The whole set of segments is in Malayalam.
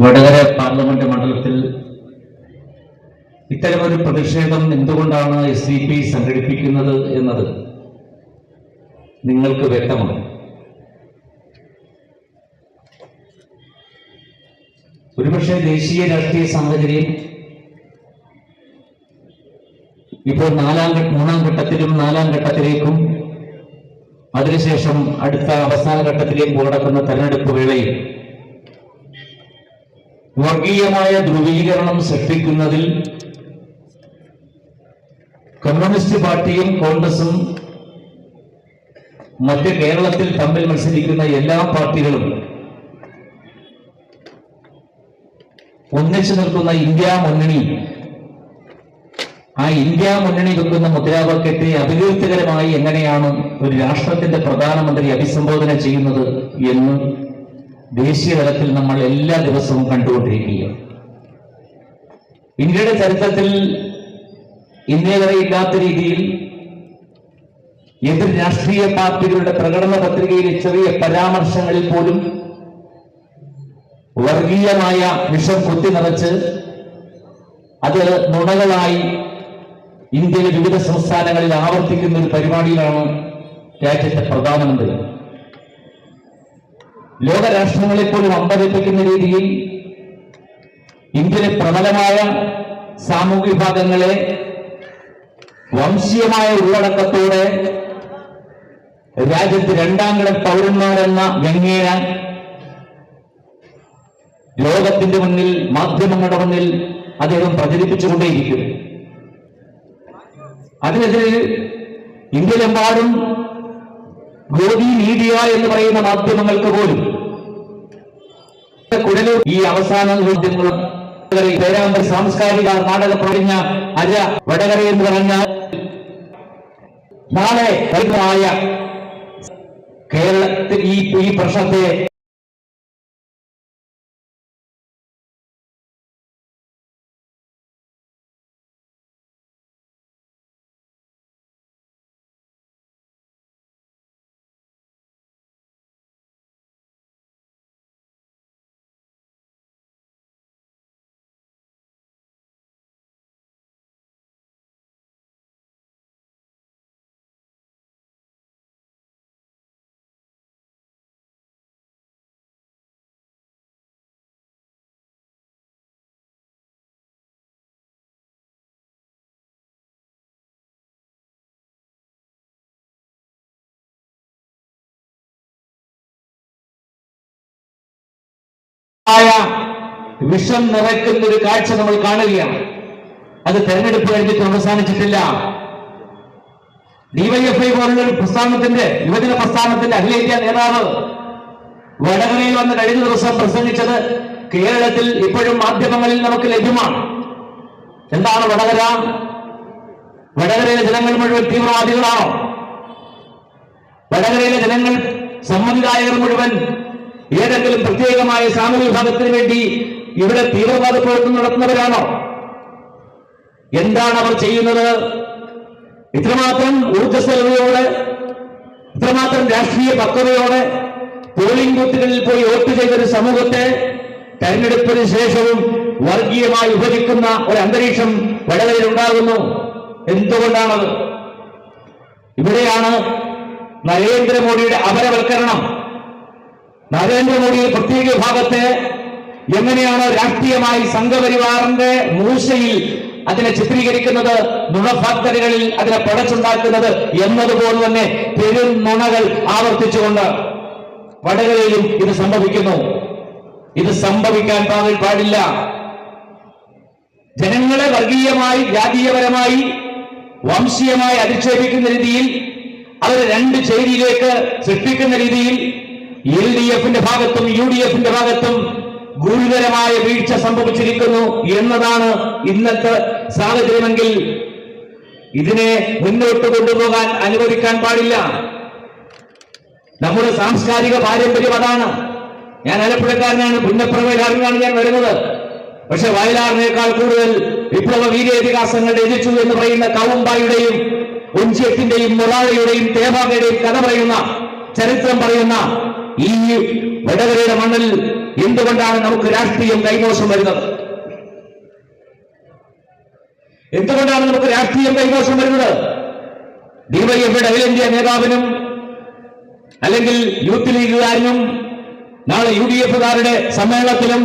വടകര പാർലമെന്റ് മണ്ഡലത്തിൽ ഇത്തരമൊരു പ്രതിഷേധം എന്തുകൊണ്ടാണ് എസ് സി പി സംഘടിപ്പിക്കുന്നത് എന്നത് നിങ്ങൾക്ക് വ്യക്തമാണ്. ഒരുപക്ഷെ ദേശീയ രാഷ്ട്രീയ സാഹചര്യം ഇപ്പോൾ നാലാം മൂന്നാം ഘട്ടത്തിലും നാലാം ഘട്ടത്തിലേക്കും അതിനുശേഷം അടുത്ത അവസാന ഘട്ടത്തിലേക്ക് കടക്കുന്ന തെരഞ്ഞെടുപ്പ് വേളയിൽ വർഗീയമായ ധ്രുവീകരണം സൃഷ്ടിക്കുന്നതിൽ കമ്മ്യൂണിസ്റ്റ് പാർട്ടിയും കോൺഗ്രസും മറ്റ് കേരളത്തിൽ തമ്മിൽ മത്സരിക്കുന്ന എല്ലാ പാർട്ടികളും ഒന്നിച്ചു നിൽക്കുന്ന ഇന്ത്യ മുന്നണി ആ ഇന്ത്യ മുന്നണി വെക്കുന്ന മുദ്രാവാക്യത്തെ അപകീർത്തികരമായി എങ്ങനെയാണ് ഒരു രാഷ്ട്രത്തിന്റെ പ്രധാനമന്ത്രി അഭിസംബോധന ചെയ്യുന്നത് എന്ന് ദേശീയ തലത്തിൽ നമ്മൾ എല്ലാ ദിവസവും കണ്ടുകൊണ്ടിരിക്കുകയാണ്. ഇന്ത്യയുടെ ചരിത്രത്തിൽ ഇന്ത്യ വരെ ഇല്ലാത്ത രീതിയിൽ എതിർ രാഷ്ട്രീയ പാർട്ടികളുടെ പ്രകടന പത്രികയിലെ ചെറിയ പരാമർശങ്ങളിൽ പോലും വർഗീയമായ വിഷം കുത്തി നിറച്ച് അത് നുണകളായി ഇന്ത്യയിലെ വിവിധ സംസ്ഥാനങ്ങളിൽ ആവർത്തിക്കുന്ന ഒരു പരിപാടിയിലാണ് രാജ്യത്തെ പ്രധാനമന്ത്രി. ലോകരാഷ്ട്രങ്ങളെ പോലും അമ്പരപ്പിക്കുന്ന രീതിയിൽ ഇന്ത്യയിലെ പ്രബലമായ സാമൂഹ്യ വിഭാഗങ്ങളെ വംശീയമായ ഉള്ളടക്കത്തോടെ രാജ്യത്ത് രണ്ടാം കിട പൗരന്മാരെന്ന വ്യംഗ്യേന ലോകത്തിന്റെ മുന്നിൽ മാധ്യമങ്ങളുടെ മുന്നിൽ അദ്ദേഹം പ്രചരിപ്പിച്ചുകൊണ്ടേയിരിക്കും അതിനെതിരെ ഇന്ത്യയിലെമ്പാടും ഗോദി മീഡിയ എന്ന് പറയുന്ന മാധ്യമങ്ങൾക്ക് പോലും കുഴലൂർ ഈ അവസാന ചോദ്യങ്ങളും പേരാമ്പർ സാംസ്കാരിക നാടക പ്രൊഴിഞ്ഞ അര വടകര എന്ന് പറഞ്ഞ നാളെ വൈകുമായ കേരളത്തിൽ ഈ ഈ പ്രശ്നത്തെ ആയ വിഷം നിറയ്ക്കുന്ന ഒരു കാഴ്ച നമ്മൾ കാണുകയാണ്. അത് തെരഞ്ഞെടുപ്പ് കഴിഞ്ഞിട്ട് അവസാനിച്ചിട്ടില്ല. ഡിവൈഎഫ്ഐ പോലുള്ള പ്രസ്ഥാനത്തിന്റെ യുവജന പ്രസ്ഥാനത്തിന്റെ അഖിലേന്ത്യാ നേതാവ് വടകരയിൽ വന്ന് കഴിഞ്ഞ ദിവസം പ്രസംഗിച്ചത് കേരളത്തിൽ ഇപ്പോഴും മാധ്യമങ്ങളിൽ നമുക്ക് ലഭ്യമാണ്. എന്താണ് വടകര? വടകരയിലെ ജനങ്ങൾ മുഴുവൻ തീവ്രവാദികളാണോ? വടകരയിലെ ജനങ്ങൾ സമ്മതിദായകർ മുഴുവൻ ഏതെങ്കിലും പ്രത്യേകമായ സാമൂഹ്യ വിഭാഗത്തിന് വേണ്ടി ഇവിടെ തീവ്രവാദ പ്രവർത്തനം നടത്തുന്നവരാണോ? എന്താണ് അവർ ചെയ്യുന്നത്? ഇത്രമാത്രം ഊർജസ്വലതയോടെ ഇത്രമാത്രം രാഷ്ട്രീയ പക്വതയോടെ പോളിംഗ് ബൂത്തുകളിൽ പോയി വോട്ട് ചെയ്ത ഒരു സമൂഹത്തെ തെരഞ്ഞെടുപ്പിന് ശേഷവും വർഗീയമായി വിഭജിക്കുന്ന ഒരു അന്തരീക്ഷം വടകരയിൽ ഉണ്ടാകുന്നു. എന്തുകൊണ്ടാണത്? ഇവിടെയാണ് നരേന്ദ്രമോദിയുടെ അപരവൽക്കരണം. നരേന്ദ്രമോദിയുടെ പ്രത്യേക വിഭാഗത്തെ എങ്ങനെയാണ് രാഷ്ട്രീയമായി സംഘപരിവാറിന്റെ മൂശയിൽ അതിനെ ചിത്രീകരിക്കുന്നത് നുണഫാക്ടറികളിൽ അതിനെ പടച്ചുണ്ടാക്കുന്നത് എന്നതുപോലെ തന്നെ പെരും നുണകൾ ആവർത്തിച്ചുകൊണ്ട് വടകരയിലും ഇത് സംഭവിക്കുന്നു. ഇത് സംഭവിക്കാൻ പാടില്ല. ജനങ്ങളെ വർഗീയമായി ജാതീയപരമായി വംശീയമായി അധിക്ഷേപിക്കുന്ന രീതിയിൽ അവർ രണ്ട് ചേരിയിലേക്ക് സൃഷ്ടിക്കുന്ന രീതിയിൽ എൽ ഡി എഫിന്റെ ഭാഗത്തും യു ഡി എഫിന്റെ ഭാഗത്തും ഗുരുതരമായ വീഴ്ച സംഭവിച്ചിരിക്കുന്നു എന്നതാണ് ഇന്നത്തെ സാഹചര്യമെങ്കിൽ ഇതിനെ മുന്നോട്ട് കൊണ്ടുപോകാൻ അനുവദിക്കാൻ പാടില്ല. നമ്മുടെ സാംസ്കാരിക പാരമ്പര്യം അതാണ്. ഞാൻ ആലപ്പുഴക്കാരനാണ് പുന്നപ്രവേലാറിനാണ് ഞാൻ വരുന്നത്. പക്ഷെ വയലാറിനേക്കാൾ കൂടുതൽ വിപ്ലവ വീരവികാസങ്ങൾ രചിച്ചു എന്ന് പറയുന്ന കവുമ്പായുടെയും ഒഞ്ചിയത്തിന്റെയും മൊറാളയുടെയും തേവാകയുടെയും കഥ പറയുന്ന ചരിത്രം പറയുന്ന ഈ വടകരയുടെ മണ്ണിൽ എന്തുകൊണ്ടാണ് നമുക്ക് രാഷ്ട്രീയം കൈമോശം വരുന്നത്? എന്തുകൊണ്ടാണ് നമുക്ക് രാഷ്ട്രീയം കൈമോശം വരുന്നത്? ഡിവൈഎഫ്ഐയുടെ അഖിലേന്ത്യാ നേതാവിനും അല്ലെങ്കിൽ യൂത്ത് ലീഗുകാരനും നാളെ യു ഡി എഫുകാരുടെ സമ്മേളനത്തിലും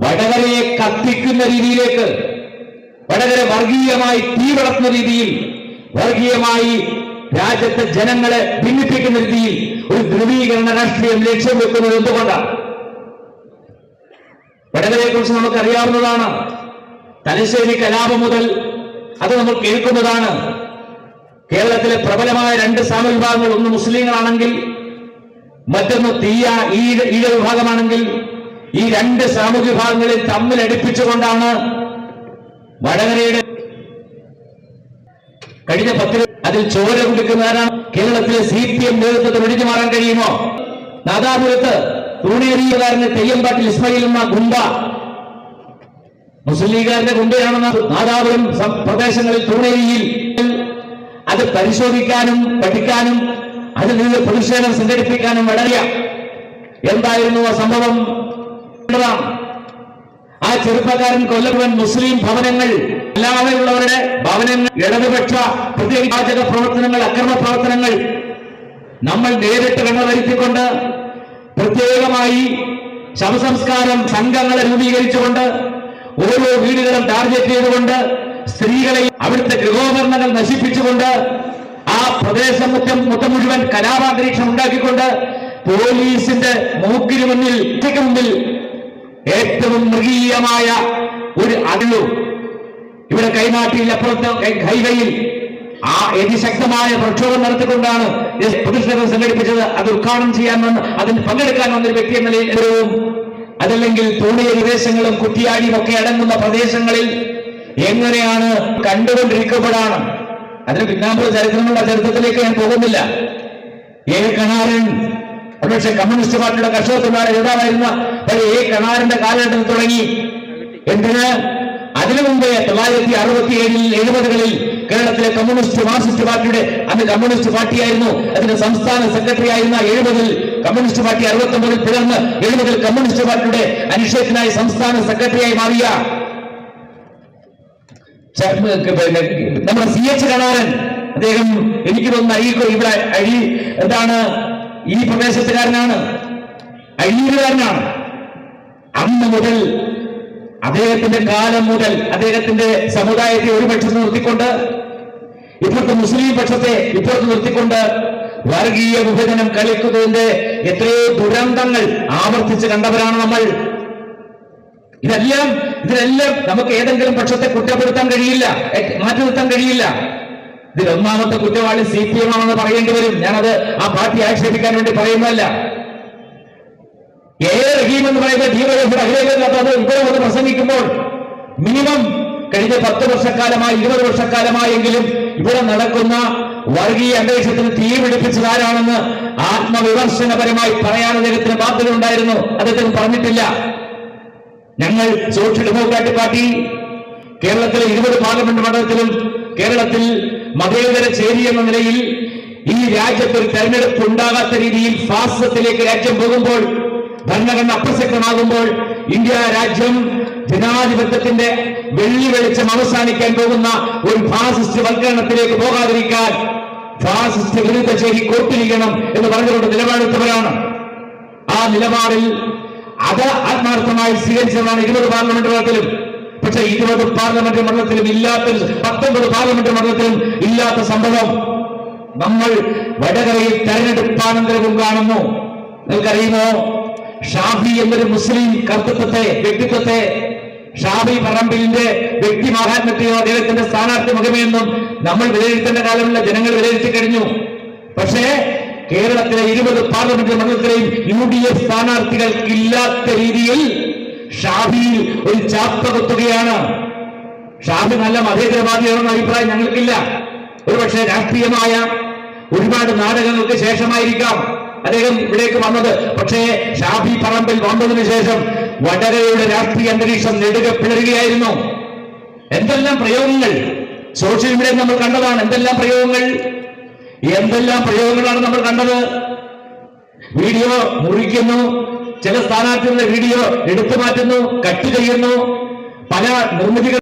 വടകരയെ കത്തിക്കുന്ന രീതിയിലേക്ക് വടകര വർഗീയമായി തീവളർത്തുന്ന രീതിയിൽ വർഗീയമായി രാജ്യത്തെ ജനങ്ങളെ ഭിന്നിപ്പിക്കുന്ന രീതിയിൽ ഒരു ധ്രുവീകരണ രാഷ്ട്രീയം ലക്ഷ്യം വെക്കുന്നത് എന്തുകൊണ്ടാണ്? വടകരയെ കുറിച്ച് നമുക്കറിയാവുന്നതാണ് തലശ്ശേരി കലാപം മുതൽ അത് നമ്മൾ കേൾക്കുന്നതാണ്. കേരളത്തിലെ പ്രബലമായ രണ്ട് സാമവിഭാഗങ്ങൾ ഒന്ന് മുസ്ലിങ്ങളാണെങ്കിൽ മറ്റൊന്ന് തീയ ഈഴ വിഭാഗമാണെങ്കിൽ ഈ രണ്ട് സാമൂഹ്യ വിഭാഗങ്ങളെ തമ്മിൽ അടുപ്പിച്ചുകൊണ്ടാണ് വടകരയുടെ കഴിഞ്ഞ പത്തിൽ അതിൽ ചോര കുടിക്കുന്നവരാണ് കേരളത്തിലെ സി പി എം നേതൃത്വത്തെ ഒഴിഞ്ഞു മാറാൻ കഴിയുമോ? നാദാപുരത്ത് തൂണേറിയകാരന് തെയ്യമ്പാട്ടിൽ ഇസ്മയിൽ എന്ന ഗുണ്ട. മുസ്ലിം ലീഗുകാരന്റെ ഗുണ്ടയാണെന്ന് നാദാപുരം പ്രദേശങ്ങളിൽ തൂണേരിയിൽ അത് പരിശോധിക്കാനും പഠിക്കാനും അതിൽ പ്രതിഷേധം സംഘടിപ്പിക്കാനും വളരെ എന്തായിരുന്നു ആ സംഭവം? ആ ചെറുപ്പക്കാരൻ കൊല്ലപ്പെടുവൻ മുസ്ലിം ഭവനങ്ങൾ അല്ലാതെയുള്ളവരുടെ ഭവനങ്ങൾ ഇടതുപക്ഷ പ്രതിപാചക പ്രവർത്തനങ്ങൾ അക്രമ പ്രവർത്തനങ്ങൾ നമ്മൾ നേരിട്ട് കണ്ണുവരുത്തിക്കൊണ്ട് പ്രത്യേകമായി ശവസംസ്കാരം സംഘങ്ങളെ രൂപീകരിച്ചുകൊണ്ട് ഓരോ വീടുകളും ടാർഗറ്റ് ചെയ്തുകൊണ്ട് സ്ത്രീകളെ അവിടുത്തെ ഗൃഹോപകരണങ്ങൾ നശിപ്പിച്ചുകൊണ്ട് ആ പ്രദേശം മുറ്റം മുറ്റം മുഴുവൻ കലാപാന്തരീക്ഷം ഉണ്ടാക്കിക്കൊണ്ട് പോലീസിന്റെ മൂക്കിന് മുന്നിൽ ഏറ്റവും മൃഗീയമായ ഒരു അതിലു ഇവിടെ കൈമാട്ടിയിൽ അപ്പുറത്ത് ഹൈവേയിൽ ആ അതിശക്തമായ പ്രക്ഷോഭം നടത്തിക്കൊണ്ടാണ് പ്രതിഷേധം സംഘടിപ്പിച്ചത്. അത് ഉദ്ഘാടനം ചെയ്യാൻ വന്ന് അതിന് പങ്കെടുക്കാൻ വന്നൊരു വ്യക്തി എന്ന നിലയിലും അതല്ലെങ്കിൽ തോണിയ പ്രദേശങ്ങളും കുറ്റിയാടിയും ഒക്കെ അടങ്ങുന്ന പ്രദേശങ്ങളിൽ എങ്ങനെയാണ് കണ്ടുകൊണ്ടിരിക്കപ്പെടാണ്? അതിന് പിന്നാമ്പുറ ചരിത്രങ്ങളുടെ ചരിത്രത്തിലേക്ക് ഞാൻ പോകുന്നില്ല. എ കണാരൻ ഒരുപക്ഷെ കമ്മ്യൂണിസ്റ്റ് പാർട്ടിയുടെ കർഷകത്തിന്മാരെ എഴുതാമായിരുന്ന പഴയ എ കണാരന്റെ കാലഘട്ടത്തിൽ തുടങ്ങി. എന്തിന്? അതിനു മുമ്പേ തൊള്ളായിരത്തി അറുപത്തി ഏഴിൽ എഴുപതുകളിൽ കേരളത്തിലെ കമ്മ്യൂണിസ്റ്റ് മാർക്സിസ്റ്റ് പാർട്ടിയുടെ അന്ന് കമ്മ്യൂണിസ്റ്റ് പാർട്ടിയായിരുന്നു. അതിന്റെ സംസ്ഥാന സെക്രട്ടറി ആയിരുന്ന എഴുപതിൽ കമ്മ്യൂണിസ്റ്റ് പാർട്ടി അറുപത്തി ഒമ്പതിൽ പിളർന്ന് എഴുപതിൽ കമ്മ്യൂണിസ്റ്റ് പാർട്ടിയുടെ അനിശ്ചയത്തിനായി സംസ്ഥാന സെക്രട്ടറിയായി മാറിയ നമ്മുടെ സി എച്ച് കണാരൻ. അദ്ദേഹം എനിക്ക് തോന്നുന്നു അഴീക്കോ ഇവിടെ അഴി എന്താണ് ഈ പ്രദേശത്തുകാരനാണ്? അഴീരുകാരനാണ്. അന്ന് മുതൽ അദ്ദേഹത്തിന്റെ കാലം മുതൽ അദ്ദേഹത്തിന്റെ സമുദായത്തെ ഒരു പക്ഷത്ത് നിർത്തിക്കൊണ്ട് ഇപ്പോഴത്തെ മുസ്ലിം പക്ഷത്തെ ഇപ്പോഴത്തെ നിർത്തിക്കൊണ്ട് വർഗീയ വിഭജനം കളിക്കുന്നതിന്റെ എത്രയോ ദുരന്തങ്ങൾ ആവർത്തിച്ച് കണ്ടവരാണ് നമ്മൾ. ഇതെല്ലാം ഇതിനെല്ലാം നമുക്ക് ഏതെങ്കിലും പക്ഷത്തെ കുറ്റപ്പെടുത്താൻ കഴിയില്ല മാറ്റി നിർത്താൻ കഴിയില്ല. ഇതിൽ ഒന്നാമത്തെ കുറ്റവാളി സി പി എം ആണെന്ന് പറയേണ്ടി വരും. ഞാനത് ആ പാർട്ടി ആക്ഷേപിക്കാൻ വേണ്ടി പറയുന്നതല്ല. എന്ന് പറയുന്ന ഡിവൈഎഫിയുടെ അഖിലേന്ത്യാ അത് പ്രസംഗിക്കുമ്പോൾ മിനിമം കഴിഞ്ഞ പത്ത് വർഷക്കാലമായി ഇരുപത് വർഷക്കാലമായെങ്കിലും ഇവിടെ നടക്കുന്ന വർഗീയ അന്തരീക്ഷത്തിന് തീ പിടിപ്പിച്ചത് ആരാണെന്ന് ആത്മവിമർശനപരമായി പറയാൻ അദ്ദേഹത്തിന് ബാധ്യത ഉണ്ടായിരുന്നു അദ്ദേഹത്തിന് പറഞ്ഞിട്ടില്ല. ഞങ്ങൾ സോഷ്യൽ ഡെമോക്രാറ്റിക് പാർട്ടി കേരളത്തിലെ ഇരുപത് പാർലമെന്റ് മണ്ഡലത്തിലും കേരളത്തിൽ മതേതര ചേരി എന്ന നിലയിൽ ഈ രാജ്യത്ത് ഒരു തെരഞ്ഞെടുപ്പ് ഉണ്ടാകാത്ത രീതിയിൽ ഫാസിസത്തിലേക്ക് രാജ്യം പോകുമ്പോൾ ഭരണഘടന അപ്രസക്തമാകുമ്പോൾ ഇന്ത്യ രാജ്യം ജനാധിപത്യത്തിന്റെ വെള്ളി വെളിച്ചം അവസാനിക്കാൻ പോകുന്ന ഒരു ഫാസിസ്റ്റ് വൽക്കരണത്തിലേക്ക് പോകാതിരിക്കാൻ ഫാസിസ്റ്റ് വിരുദ്ധ ചേരി കോട്ടിരിക്കണം എന്ന് പറഞ്ഞുകൊണ്ട് നിലപാടെടുത്തവരാണ്. ആ നിലപാടിൽ അത് ആത്മാർത്ഥമായി സ്വീകരിച്ചതാണ് ഇരുപത് പാർലമെന്റ് മണ്ഡലത്തിലും. പക്ഷെ ഇരുപത് പാർലമെന്റ് മണ്ഡലത്തിലും ഇല്ലാത്ത പത്തൊമ്പത് പാർലമെന്റ് മണ്ഡലത്തിലും ഇല്ലാത്ത സംഭവം നമ്മൾ വടകരയിൽ തെരഞ്ഞെടുപ്പാനന്തരവും കാണുന്നു നിങ്ങൾക്കറിയുമോ? ഷാഫി എന്നൊരു മുസ്ലിം കർത്തൃത്വത്തെ വ്യക്തിത്വത്തെ ഷാബി പറമ്പിലിന്റെ വ്യക്തി മഹാത്മത്തെയോ അദ്ദേഹത്തിന്റെ സ്ഥാനാർത്ഥി മുഖമേയൊന്നും നമ്മൾ വിലയിരുത്തേണ്ട കാലമുള്ള ജനങ്ങൾ വിലയിരുത്തി കഴിഞ്ഞു. പക്ഷേ കേരളത്തിലെ ഇരുപത് പാർലമെന്റ് മണ്ഡലത്തിലെയും യു ഡി എഫ് സ്ഥാനാർത്ഥികൾക്കില്ലാത്ത രീതിയിൽ ഷാഫിയിൽ ഒരു ചാപ്പ കുത്തുകയാണ്. ഷാഫി നല്ല മതേതരവാദിയാണെന്ന അഭിപ്രായം ഞങ്ങൾക്കില്ല. ഒരുപക്ഷെ രാഷ്ട്രീയമായ ഒരുപാട് നാടകങ്ങൾക്ക് ശേഷമായിരിക്കാം. അദ്ദേഹം ഇവിടേക്ക് വന്നത്. പക്ഷേ ഷാഫി പറമ്പിൽ വന്നതിന് ശേഷം വടകരയുടെ രാഷ്ട്രീയ അന്തരീക്ഷം നെടുകെ പിളരുകയായിരുന്നു. എന്തെല്ലാം പ്രയോഗങ്ങൾ? സോഷ്യൽ മീഡിയയിൽ നമ്മൾ കണ്ടതാണ്. എന്തെല്ലാം പ്രയോഗങ്ങൾ? എന്തെല്ലാം പ്രയോഗങ്ങളാണ് നമ്മൾ കണ്ടത്? വീഡിയോ മുറിക്കുന്നു. ചില സ്ഥാനാർത്ഥികളുടെ വീഡിയോ എടുത്തു മാറ്റുന്നു കട്ട് ചെയ്യുന്നു. പല നിർമ്മിതികൾ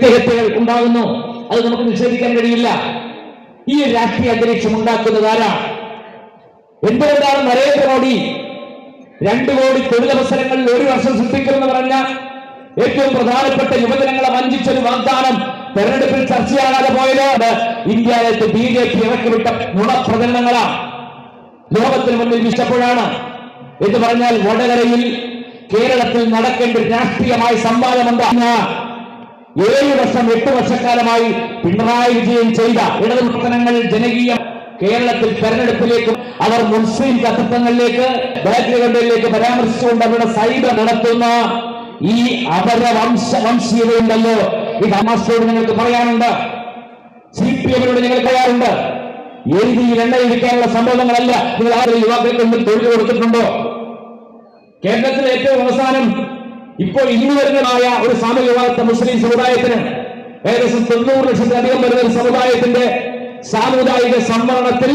വ്യക്തിഹത്യകൾ ഉണ്ടാകുന്നു. അത് നമുക്ക് നിഷേധിക്കാൻ കഴിയില്ല. ഈ രാഷ്ട്രീയ അന്തരീക്ഷം ഉണ്ടാക്കുന്നത് ആരാണ് എന്തുകൊണ്ടാണ് നരേന്ദ്രമോദി രണ്ടു കോടി തൊഴിലവസരങ്ങളിൽ ഒരു വർഷം സൃഷ്ടിക്കുമെന്ന് പറഞ്ഞ ഏറ്റവും പ്രധാനപ്പെട്ട യുവജനങ്ങളെ വഞ്ചിച്ചൊരു വാഗ്ദാനം തെരഞ്ഞെടുപ്പിൽ ചർച്ചയാകാതെ പോയത് ഇന്ത്യയിലേക്ക് ബി ജെ പി ഇറക്കിവിട്ട നുണപ്രചരണങ്ങളാണ് ലോകത്തിന് മുന്നിൽ വിശപ്പോഴാണ്. എന്ന് പറഞ്ഞാൽ വടകരയിൽ കേരളത്തിൽ നടക്കേണ്ട രാഷ്ട്രീയമായ സംവാദമുണ്ട് ഏഴ് വർഷം എട്ട് വർഷക്കാലമായി പിണറായി വിജയൻ ചെയ്ത ഇടതു പ്രവർത്തനങ്ങൾ ജനകീയ കേരളത്തിൽ തെരഞ്ഞെടുപ്പിലേക്കും അവർ മുസ്ലിം കത്തിത്വങ്ങളിലേക്ക് ബാക്ക്ഗ്രൗണ്ടിലേക്ക് പരാമർശിച്ചുകൊണ്ട് അവരുടെ സൈബർ നടത്തുന്ന ഈ അപരവംശ വംശീയതയുണ്ടല്ലോ. ഈ തമാശയോട് നിങ്ങൾക്ക് പറയാനുണ്ട്. സി പി എമ്മിനോട് നിങ്ങൾ പറയാറുണ്ട് എഴുതിയിൽ എണ്ണയിരിക്കാനുള്ള സംഭവങ്ങളല്ല. നിങ്ങൾ ആ യുവാക്കൾക്ക് തൊഴിൽ കൊടുത്തിട്ടുണ്ടോ? കേരളത്തിലെ ഏറ്റവും അവസാനം ഇപ്പോൾ ഇനി വരുന്നതായ ഒരു സാമൂഹ്യ വാർത്ത മുസ്ലിം സമുദായത്തിന് ഏകദേശം തൊണ്ണൂറ് ലക്ഷത്തിലധികം വരുന്ന ഒരു സമുദായത്തിന്റെ സാമുദായിക സംവരണത്തിൽ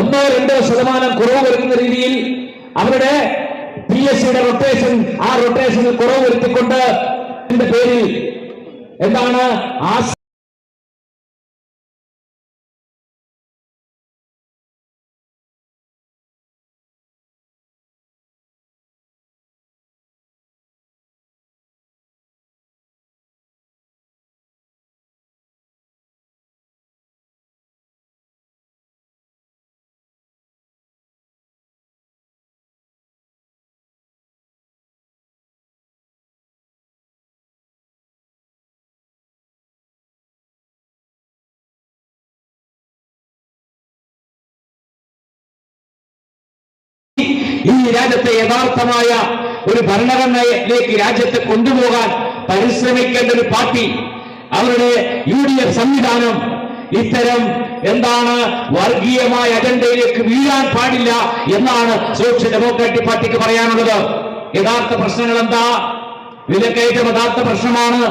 ഒന്നോ രണ്ടോ ശതമാനം കുറവ് വരുന്ന രീതിയിൽ അവരുടെ പി എസ് സിയുടെ റൊട്ടേഷൻ ആ റൊട്ടേഷനിൽ കുറവ് വരുത്തിക്കൊണ്ട് പേരിൽ എന്താണ് ആ ഈ രാജ്യത്തെ യഥാർത്ഥമായ ഒരു ഭരണഘടനയിലേക്ക് രാജ്യത്തെ കൊണ്ടുപോകാൻ പരിശ്രമിക്കേണ്ട ഒരു പാർട്ടി അവരുടെ യു ഡി എഫ് സംവിധാനം ഇത്തരം എന്താണ് വർഗീയമായ അജണ്ടയിലേക്ക് വീഴാൻ പാടില്ല എന്നാണ് സോഷ്യൽ ഡെമോക്രാറ്റിക് പാർട്ടിക്ക് പറയാനുള്ളത്. യഥാർത്ഥ പ്രശ്നങ്ങൾ എന്താ? വിലക്കയറ്റം യഥാർത്ഥ പ്രശ്നമാണ്.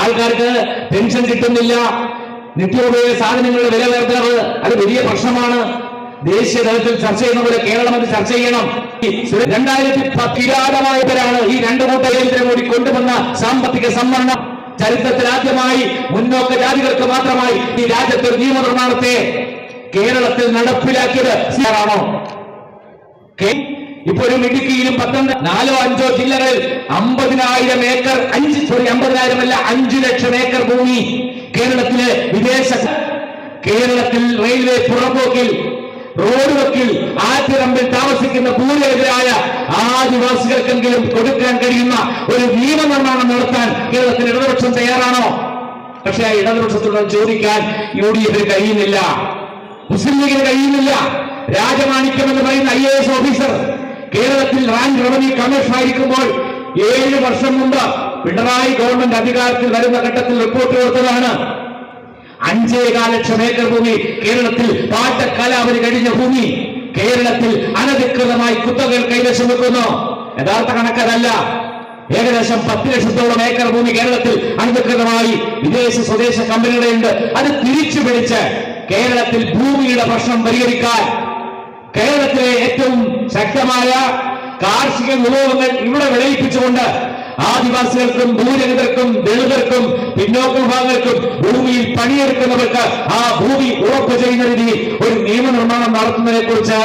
ആൾക്കാർക്ക് പെൻഷൻ കിട്ടുന്നില്ല. നിത്യോപയോഗ സാധനങ്ങളുടെ വില വർദ്ധനവ് അത് വലിയ പ്രശ്നമാണ്. ദേശീയ തലത്തിൽ ചർച്ച ചെയ്യുന്ന പോലെ കേരളം അത് ചർച്ച ചെയ്യണം. രണ്ടായിരത്തി പത്തിരാതമായവരാണ് ഈ രണ്ടു കൂട്ട നരേന്ദ്രമോദി കൊണ്ടുവന്ന സാമ്പത്തിക സംവരണം. ചരിത്രത്തിൽ ആദ്യമായി മുന്നോക്ക ജാതികൾക്ക് മാത്രമായി ഈ രാജ്യത്തെ നിയമനിർമ്മാണത്തെ കേരളത്തിൽ നടപ്പിലാക്കിയത് ആണോ? ഇപ്പൊ ഒരു ഇടുക്കിയിലും പത്തനംതിട്ട നാലോ അഞ്ചോ ജില്ലകളിൽ അമ്പതിനായിരം ഏക്കർ അഞ്ച് സോറി അമ്പതിനായിരം അല്ല അഞ്ചു ലക്ഷം ഏക്കർ ഭൂമി കേരളത്തിലെ വിദേശ കേരളത്തിൽ റെയിൽവേ പുറമ്പോക്കിൽ റോഡ് വക്കിൽ ആറ്റിറമ്പിൽ താമസിക്കുന്ന ഭൂരഹിതരായ ആദിവാസികൾക്കെങ്കിലും കൊടുക്കാൻ കഴിയുന്ന ഒരു നിയമനിർമ്മാണം നടത്താൻ കേരളത്തിൽ ഇടതുപക്ഷം തയ്യാറാണോ? പക്ഷേ ആ ഇടതുപക്ഷത്തോട് ചോദിക്കാൻ യു ഡി എഫിന് കഴിയുന്നില്ല. മുസ്ലിം ലീഗിന് കഴിയുന്നില്ല. രാജമാണിക്യം എന്ന് പറയുന്ന ഐ എ എസ് ഓഫീസർ കേരളത്തിൽ റാങ്ക് റവന്യൂ കമ്മീഷൻ ആയിരിക്കുമ്പോൾ ഏഴ് വർഷം മുമ്പ് പിണറായി ഗവൺമെന്റ് അധികാരത്തിൽ വരുന്ന ഘട്ടത്തിൽ റിപ്പോർട്ട് കൊടുത്തതാണ്. അഞ്ചേകാൽ ലക്ഷം ഏക്കർ ഭൂമി കേരളത്തിൽ പാട്ടക്കാലാവധി കഴിഞ്ഞ ഭൂമി കേരളത്തിൽ അനധികൃതമായി കുത്തകൾ കൈവശം വെക്കുന്നു. യഥാർത്ഥ കണക്കതല്ല. ഏകദേശം പത്ത് ലക്ഷത്തോളം ഏക്കർ ഭൂമി കേരളത്തിൽ അനധികൃതമായി വിദേശ സ്വദേശ കമ്പനികളുണ്ട് അത് തിരിച്ചു പിടിച്ച് കേരളത്തിൽ ഭൂമിയുടെ പ്രശ്നം പരിഹരിക്കാൻ. കേരളത്തിലെ ഏറ്റവും ശക്തമായ കാർഷിക വിഭവങ്ങൾ ഇവിടെ വിളയിപ്പിച്ചുകൊണ്ട് ആദിവാസികൾക്കും ഭൂരഹിതർക്കും ദളിതർക്കും പിന്നോക്ക വിഭാഗങ്ങൾക്കും ഭൂമിയിൽ പണിയെടുക്കുന്നവർക്ക് ആ ഭൂമി ഉറപ്പ് ചെയ്യുന്ന രീതിയിൽ ഒരു നിയമനിർമ്മാണം നടത്തുന്നതിനെ കുറിച്ച്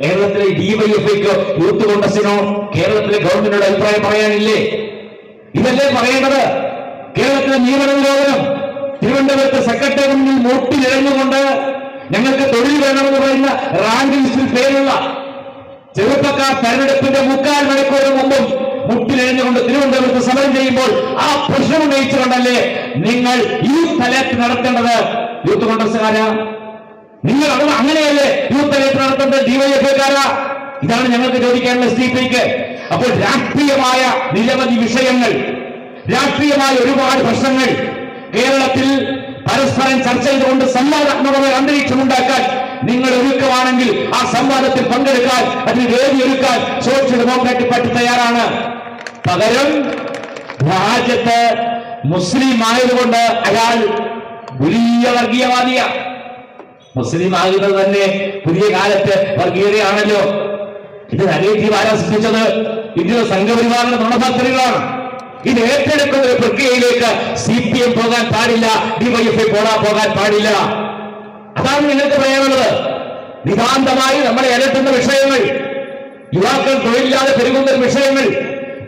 കേരളത്തിലെ ഡിവൈഎഫ്ഐക്കോ യൂത്ത് കോൺഗ്രസിനോ കേരളത്തിലെ ഗവൺമെന്റിനോട് അഭിപ്രായം പറയാനില്ലേ? ഇതല്ലേ പറയേണ്ടത്? കേരളത്തിലെ നിയമനിരോധനം. തിരുവനന്തപുരത്ത് സെക്രട്ടേറിയറ്റിൽ മുട്ടിലിഴഞ്ഞുകൊണ്ട് ഞങ്ങൾക്ക് തൊഴിൽ വേണമെന്ന് പറയുന്ന റാങ്ക് ലിസ്റ്റിൽ പേരുള്ള ചെറുപ്പക്കാർ തെരഞ്ഞെടുപ്പിന്റെ മുക്കാൽ മണിക്കൂർ മുമ്പും മുട്ടിലിഴഞ്ഞുകൊണ്ട് തിരുവനന്തപുരത്ത് സമരം ചെയ്യുമ്പോൾ ആ പ്രശ്നം ഉന്നയിച്ചുകൊണ്ടല്ലേ നിങ്ങൾ ഈ അലേർട്ട് നടത്തേണ്ടത്? യൂത്ത് കോൺഗ്രസ്സുകാരാ? നിങ്ങൾ അത് അങ്ങനെയല്ലേ യൂത്ത് തലത്തിൽ നടത്തേണ്ടത്? ഡിവൈഎഫ്ഐക്കാരാ? ഇതാണ് ഞങ്ങൾക്ക് ചോദിക്കാനുള്ള ഡി പിക്ക് അപ്പോൾ രാഷ്ട്രീയമായ നിരവധി വിഷയങ്ങൾ രാഷ്ട്രീയമായ ഒരുപാട് പ്രശ്നങ്ങൾ കേരളത്തിൽ പരസ്പരം ചർച്ച ചെയ്തുകൊണ്ട് സംവാദാത്മകമായ അന്തരീക്ഷം ഉണ്ടാക്കാൻ നിങ്ങൾ ഒരുക്കമാണെങ്കിൽ ആ സംവാദത്തിൽ പങ്കെടുക്കാൻ അതിന് വേദി ഒരുക്കാൻ സോഷ്യൽ ഡെമോക്രാറ്റിക് പാർട്ടി തയ്യാറാണ്. പകരം രാജ്യത്ത് മുസ്ലിം ആയതുകൊണ്ട് അയാൾ വലിയ വർഗീയവാദിയ. മുസ്ലിം ആകുന്നത് തന്നെ പുതിയ കാലത്ത് വർഗീയതയാണല്ലോ. ഇത് നരേറ്റീവ് ആരാ സൃഷ്ടിച്ചത് ഇതിന് സംഘപരിവാറിന്റെ നുണഫാക്ടറികളാണ് ഇത് ഏറ്റെടുക്കുന്ന ഒരു പ്രക്രിയയിലേക്ക് സി പി എം പോകാൻ പാടില്ല ഡിവൈഎഫ്ഐ പോടാ പോകാൻ പാടില്ല. അതാണ് നിങ്ങൾക്ക് പറയാനുള്ളത്. നിതാന്തമായി നമ്മളെ അലട്ടുന്ന വിഷയങ്ങൾ യുവാക്കൾ തൊഴിലില്ലാതെ പെരുകുന്ന വിഷയങ്ങൾ